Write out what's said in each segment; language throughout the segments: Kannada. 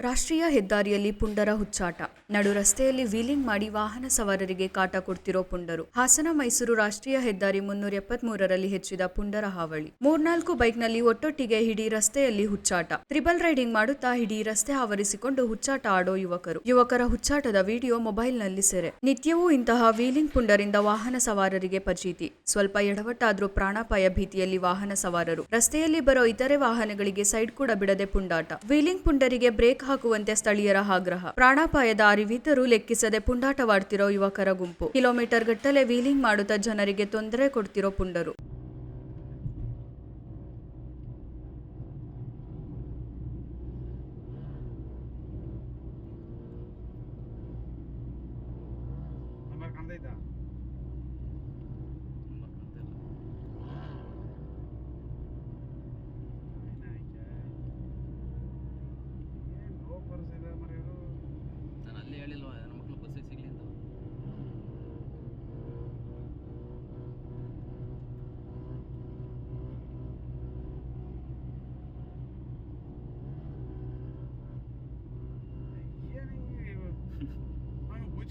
ರಾಷ್ಟ್ರೀಯ ಹೆದ್ದಾರಿಯಲ್ಲಿ ಪುಂಡರ ಹುಚ್ಚಾಟ. ನಡು ರಸ್ತೆಯಲ್ಲಿ ವೀಲಿಂಗ್ ಮಾಡಿ ವಾಹನ ಸವಾರರಿಗೆ ಕಾಟ ಕೊಡ್ತಿರೋ ಪುಂಡರು. ಹಾಸನ ಮೈಸೂರು ರಾಷ್ಟ್ರೀಯ ಹೆದ್ದಾರಿ ಮುನ್ನೂರ ಎಪ್ಪತ್ಮೂರರಲ್ಲಿ ಹೆಚ್ಚಿದ ಪುಂಡರ ಹಾವಳಿ. ಮೂರ್ನಾಲ್ಕು ಬೈಕ್ನಲ್ಲಿ ಒಟ್ಟೊಟ್ಟಿಗೆ ಹಿಡೀ ರಸ್ತೆಯಲ್ಲಿ ಹುಚ್ಚಾಟ. ತ್ರಿಬಲ್ ರೈಡಿಂಗ್ ಮಾಡುತ್ತಾ ಹಿಡೀ ರಸ್ತೆ ಆವರಿಸಿಕೊಂಡು ಹುಚ್ಚಾಟ ಆಡೋ ಯುವಕರು. ಯುವಕರ ಹುಚ್ಚಾಟದ ವಿಡಿಯೋ ಮೊಬೈಲ್ನಲ್ಲಿ ಸೆರೆ. ನಿತ್ಯವೂ ಇಂತಹ ವೀಲಿಂಗ್ ಪುಂಡರಿಂದ ವಾಹನ ಸವಾರರಿಗೆ ಪಚೀತಿ ಸ್ವಲ್ಪ ಎಡವಟ್ಟಾದ್ರೂ ಪ್ರಾಣಾಪಾಯ ಭೀತಿಯಲ್ಲಿ ವಾಹನ ಸವಾರರು. ರಸ್ತೆಯಲ್ಲಿ ಬರೋ ಇತರೆ ವಾಹನಗಳಿಗೆ ಸೈಡ್ ಕೂಡ ಬಿಡದೆ ಪುಂಡಾಟ. ವೀಲಿಂಗ್ ಪುಂಡರಿಗೆ ಬ್ರೇಕ್ ಹಾಕುವಂತೆ ಸ್ಥಳೀಯರ ಆಗ್ರಹ. ಪ್ರಾಣಾಪಾಯದ ಅರಿವಿದ್ದರೂ ಲೆಕ್ಕಿಸದೆ ಪುಂಡಾಟವಾಡ್ತಿರೋ ಯುವಕರ ಗುಂಪು. ಕಿಲೋಮೀಟರ್ ಗಟ್ಟಲೆ ವೀಲಿಂಗ್ ಮಾಡುತ್ತಾ ಜನರಿಗೆ ತೊಂದರೆ ಕೊಡ್ತಿರೋ ಪುಂಡರು. ನಂಬರ್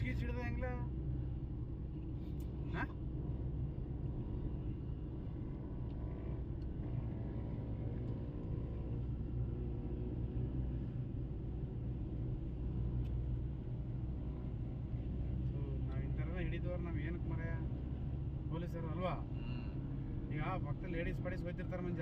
ಗಿಚ್ಚಿ ಹಿಡ್ದ ಹೆಂಗ್ಲ? ಹಿಡಿದವ್ರು ನಾವು ಏನಕ್ಕೆ ಮರೆಯ? ಪೊಲೀಸರು ಅಲ್ವಾ? ಈಗ ಭಕ್ತ ಲೇಡೀಸ್ ಪಡೀಸ್ ಹೋಗ್ತಿರ್ತಾರೆ ಮಂಜ.